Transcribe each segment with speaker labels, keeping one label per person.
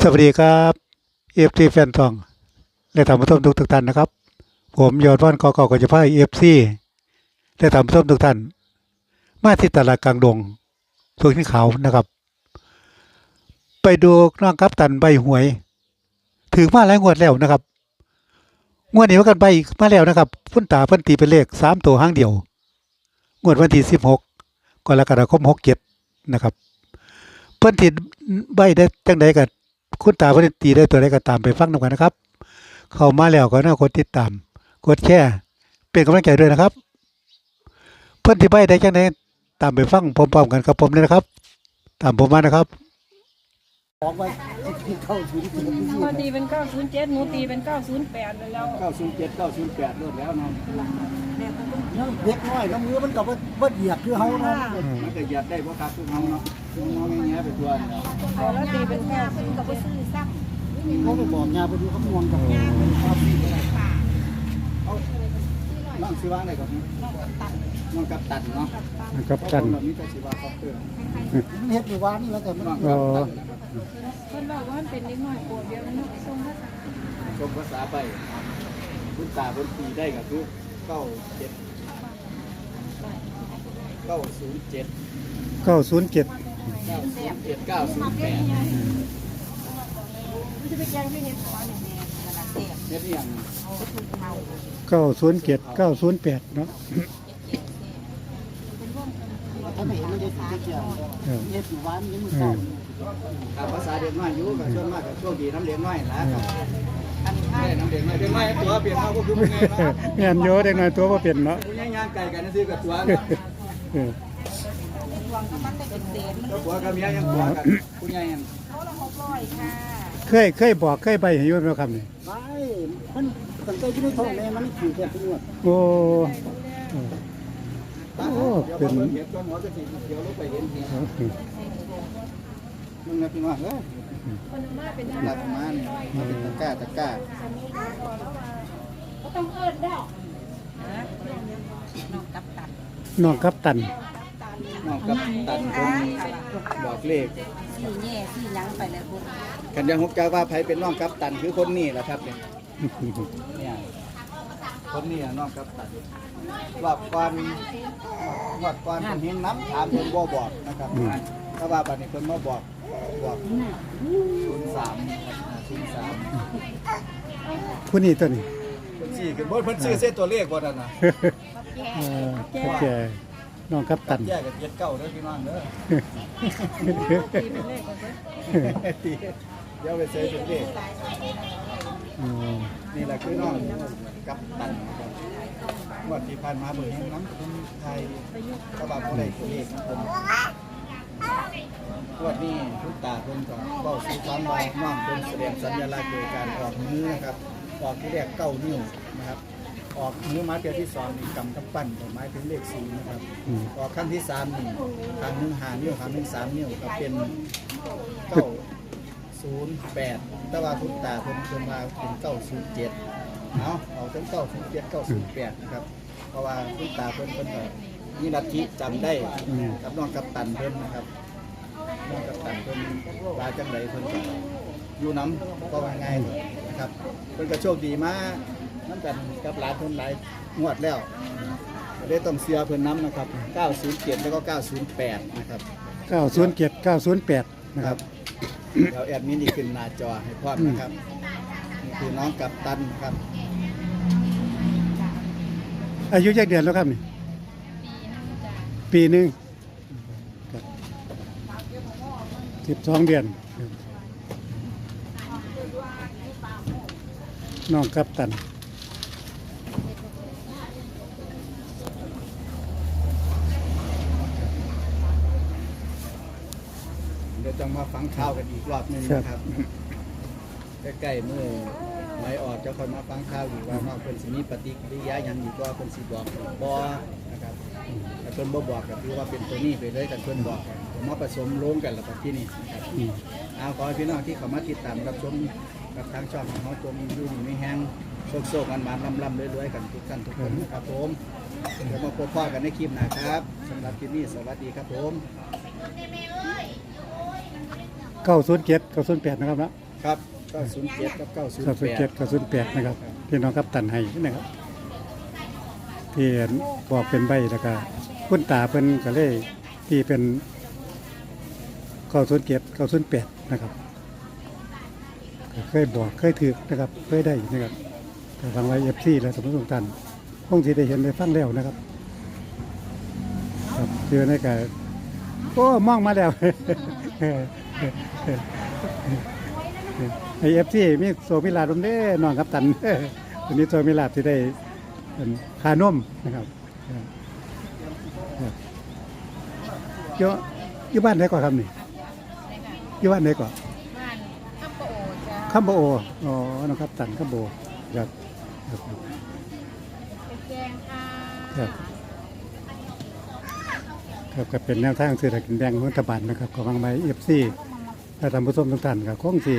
Speaker 1: สวัสดีครับเอฟซีแฟนทอง และท่านผู้ชมทุกท่านนะครับ ผมยอดว่านกอกก็จะพายเอฟซีและท่านผู้ชมทุกท่าน มาที่ตลาดกลางดงสุขีขานะครับ ไปดูน้องกัปตันใบหวย ถึงมาหลายงวดแล้วนะครับ งวดนี้ว่ากันไปมาแล้วนะครับพุ่นตาพุ่นตีเป็นเลขสามตัวห้างเดียว งวดวันที่สิบหกกรกฎาคมหกเจ็ดนะครับ เพิ่นติดใบได้จังใดกัน คุณตาเพิ่นตีได้ตัวใดก็ตามไปฟังนำกันนะครับ เข้ามาแล้วก็น่ากดติดตาม กดแชร์เป็นกำลังใจด้วยนะครับ เพื่อนที่ใบได้จังใดตามไปฟังพร้อมๆกันกับผมเลยนะครับ ตามผมมานะครับ
Speaker 2: ออกไปที่เข้าศูนย์สี่
Speaker 3: พอตีเป็น907หนูตีเป็น908เลยแล้ว
Speaker 2: เก้าศูนย์เจ็ดเก้าศูนย์แปดรวดแล้วเนาะยังเด็กน้อยน้ำมือมันกับว่าเหยียบคือเฮาเนาะมันก็เหยียบได้เพราะครับคือเฮาเนาะน้องแง่ไปตัวเนาะ
Speaker 3: แต่แล้วตีเป็น9
Speaker 4: ก็ไปซื้อซ้ำ
Speaker 2: เขาไปบอกงานไปดูคำนวณกับครับเอาน้องสิว่าอะไรกับน้องกับตันเนาะ
Speaker 1: กับตัน
Speaker 2: แบบนี้ก็สิว่าเขาเตือนมันเฮ็ดอยู่ว่านี่แล้วแต่มัน
Speaker 1: อ๋อ
Speaker 3: เพิ่นบอกว่ามันเป็นเล็กน้อยปวดเดียวมันส่งภาษา
Speaker 2: ชมภาษาไปคุณตาบนตีได้ก็คือเก้าเจ็ดเก้าศูนย์เจ็ด
Speaker 1: เก้าศูนย์เจ็ด
Speaker 2: เก้าศูนย์เจ็ดเก้าศูนย์แปด
Speaker 4: มันจะไปแจ้งที่เห็นหัวเนี่ยแม่ระดับเสียบ
Speaker 2: เฮ็ดอหย่าง
Speaker 4: ก็ถูกเมา
Speaker 1: เก้าศูนย์เจ็ดเก้าศูนย์แปดเนาะ
Speaker 2: ถ้าไม่เห็นมันจะสีเขียว
Speaker 1: เออ
Speaker 2: เฮ็ดอยู่ว่านี่มือเก่า ตามภาษาเด็กน้อยอยู่กับส่วนมากกับช่วงดีน้ำเด็กน้อยละครับอันนี้น้ำเด็กน้อยเด็กน้อยตัวเปลี่ยนมาก็คือไงเนาะ
Speaker 1: แม่นโยอะเด็กน้อยตัวบ่เป็นเนาะ
Speaker 2: มึงยังย่างไก่กันนั่นสิกับตัวเนาะ
Speaker 1: เออ
Speaker 4: ดวงก็มันได้เป็นเศษมัน
Speaker 2: ตัวกับเมียยังตัวกันคุณยายยัง
Speaker 4: เขาละหกร้อยค่ะ
Speaker 1: เคยเคยบอกเคยใบให้อยุ่ไหมครับนี่
Speaker 2: ไม่มันตั้งแต่ที่ในท้องแม่มันขี่แค่ทุกงวด
Speaker 1: โอ้เออโอ้เป็
Speaker 2: น มึงนะพี่น้องเอ้ย
Speaker 3: คนมาเป็น
Speaker 2: หลักมาเนี่ยมันเป็นตะกร้าตะกร้า
Speaker 3: ก็ต้องเอิ้นได้
Speaker 4: น้องกับตัด
Speaker 1: น้องกัปตัน
Speaker 2: น้องกับตันคนบอกเลข
Speaker 4: สี่แย่สี่หยังไปเลยคุณ
Speaker 2: กันยังฮกเจ้าว่าไผเป็นน้องกับตันคือคนนี้แหละครับเนี่ยเนี่ยคนนี้อะน้องกับตันรอบก่อนรอบก่อนเป็นเห็นน้ำถามเพิ่นบ่บอกนะครับ ถ้าว่าบัดนี้เพิ่นมาบอกบอกศูนย์สามศูนย์สาม
Speaker 1: ผู้นี้ตัวนี้
Speaker 2: เพิ่นสี่คือบ่เพิ่นซื้อเส้นตัวเลขบ่นั่นน่ะ
Speaker 1: เออโอเคน้องกัปตัน
Speaker 2: แยกกับเจ็ดเก้าเด้อพี่น้องเด้อ
Speaker 3: ตีเป็นเลขกันเด้อ
Speaker 2: ตีเดี๋ยวไปเซฟเป็นเลข
Speaker 1: อ๋อ
Speaker 2: นี่แหละคือน้องกับตันนะครับงวดที่ผ่านมาเบิ่งเห็นน้ำคนไทยกระบะบ่ได้ตัวเลขของผมง วดนี้คุณตาเพิ่นก็เว้าสู่ฟังว่าน้องเพิ่นแสดงสัญลักษณ์โดยการออกมือนะครับออกที่แรกเก้านิ้วนะครับ ออกมือมาเทียที่สองนี่กำกำปั้นหมายถึงเลขสี่นะครับ
Speaker 1: อืม
Speaker 2: ออกขั้นที่สามนี่ครั้งหนึ่งหานิ้วครั้งหนึ่งสามนิ้วก็เป็นเก้าศูนย์แปดแต่ว่าคุณตาเพิ่นเพิ่นมาเป็นเก้าศูนย์เจ็ดเอาเอาทั้งเก้าศูนย์เจ็ดเก้าศูนย์แปดนะครับ เพราะว่าคุณตาเพิ่นเพิ่นก็มีลัทธิจำได้กับน้องกับตันเพิ่นนะครับ น้องกับตันเพิ่นลาจังไดเพิ่นก็อยู่น้ำก็ว่าง่ายเลยนะครับเพิ่นก็โชคดีมากนั่นกันกับหลายคนหลายงวดแล้วได้ต้องเสียเพิ่นน้ำนะครับ 907 แล้วก็ 908 นะครับ
Speaker 1: เก้าศูนย์เจ็ดเก้าศูนย์แปดนะ
Speaker 2: นะ
Speaker 1: ค
Speaker 2: ค
Speaker 1: รั
Speaker 2: รับบเดี๋ยวแอดมินอีกขึ้นหน้าจอให้พร้อมนะครับนี่คือน้องกัปตันนะครับ
Speaker 1: อายุจักเดือนแล้วครับนี่ปีหนึ่ง สิบสองเดือนครับน้องกัปตัน
Speaker 2: เดี๋ยวจะมาฟังข่าวกันอีกรอบหนึงนะครับใกล้ๆมือไม่ออกจะค่อยมาฟังข่าวอีกว่าน้องเพิ่นสิมีปฏิกิริยาหยังอีกว่าเพิ่นสิบอกบ่นะครับถ้าเพิ่นบ่บอกก็คือว่าเป็นตัวนี้ไปเลยกันเพิ่นบอกกันผ มมาผสมลงกันแล้วกับที่นี่นะครับ
Speaker 1: อืม
Speaker 2: เอาขอให้พี่น้องที่เขามาติดตามรับชมกับทางช่องของเขาจมอยู่ดีไม่แห้งโชคโชคกันมาลำลำๆรวยๆกันทุกท่านทุกคนนะครับผมเดี๋ยวมาพบพ่อกันในคลิปหนะครับสำหรับคลิปนี้สวัสดีครับผม
Speaker 1: เก้าศูนย์เจ็ดเก้าศูนย์แปดนะครับนะ
Speaker 2: คครับเก้าศูนย์เจ็ดกับเก้าศูนย์
Speaker 1: เก้าศูนย์
Speaker 2: แป
Speaker 1: เจ็ด
Speaker 2: ด
Speaker 1: เก้าศูนย์แปดนะครับพี่น้องครับตันให้นะครับที่บอกเป็นใบแล้วก็คุณตาเพิ่นก็เลยที่เป็นเก้าศูนย์เจ็ดเก้าศูนย์แปดนะครับเคยบอกเคยถือนะครับเคยได้นะครับแต่ฟังไว้เอฟซีและสมมติสงตันคงที่ได้เห็นได้ฟังแล้วนะครับครับเจอในกาโอ้มองมาแล้วไอเอฟซีมีโซมิลาดมเด้นอนครับตันวันนี้โซมิลาดที่ได้เป็นคานมนะครับเยอะอยู่บ้านไหนก่อนครับนี่ อยู่บ้านไหนก่อน
Speaker 4: บ้านข้าวโปจ้า
Speaker 1: คัมโบโออ๋อน้องครับตันคัมโบครับครับ
Speaker 4: เป็นแกงค่ะ
Speaker 1: ครับครับก็เป็นแนวทางเศรษฐกิจแบ่งของรัฐบาลนะครับของบางใบเอฟซีและทำผู้ชมทุกท่านครับคงที่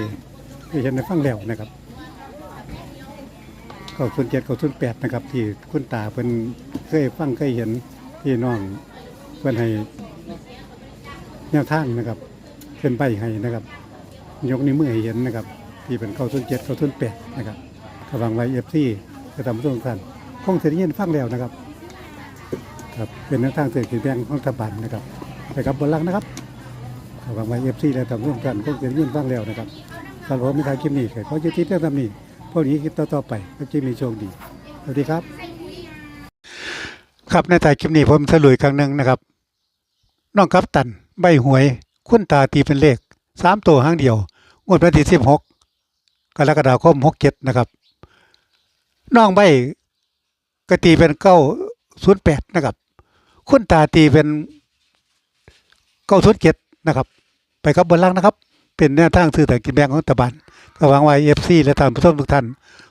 Speaker 1: ที่เห็นในฟังแล้วนะครับก็ส่วนเจ็ดกับส่วนแปดนะครับ ที่คุณตาเพิ่นเคยฟังเคยเห็นที่น้องเพิ่นให้แนวทางนะครับ เป็นใบให้นะครับ ยกนิ้วมือให้เห็นนะครับ ที่เป็นเข้าส่วนเจ็ดเข้าส่วนแปดนะครับกำลังไว้เอฟซีและทำผู้ชมทุกท่านคงจะได้ยินฟังแล้วนะครับ ครับเป็นแนวทางเศรษฐกิจแบงของรัฐบาลนะครับไปกับบนลังนะครับขอหวังไว่าเอฟซีและทำร่วมกันคงจะยื่นฟังแล้วนะครับสำหรับผมในทางคลิปนี้ขอยุติเรื่องทำนี้พวกนี้คลิปต่อๆไปก็จะมีโชคดีสวัสดีครับ ครับในถ่ายคลิปนี้ผมสรุปครั้งหนึ่งนะครับน้องครับตันใบหวย คุณตาตีเป็นเลขสามตัวห้างเดียว งวดวันที่สิบหกกรกฎาคมหกเจ็ดนะครับ น้องใบก็ตีเป็นเก้าศูนย์แปดนะครับ คุณตาตีเป็นเก้าศูนย์เจ็ดนะครับ ไปกับบนล่างนะครับ เป็นแนวทางสื่อแต่กินแบงของรัฐบาลก็หวังว่าเอฟซีและท่านผู้ชมทุกท่าน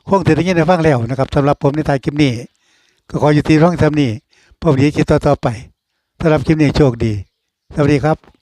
Speaker 1: คงจะได้ยินได้ฟังแล้วนะครับสำหรับผมในทายคลิปนี้ ก็ขออยู่ที่ร่องทำนี้พบดีคลิปต่อๆไปสำหรับคลิปนี้โชคดี สวัสดีครับ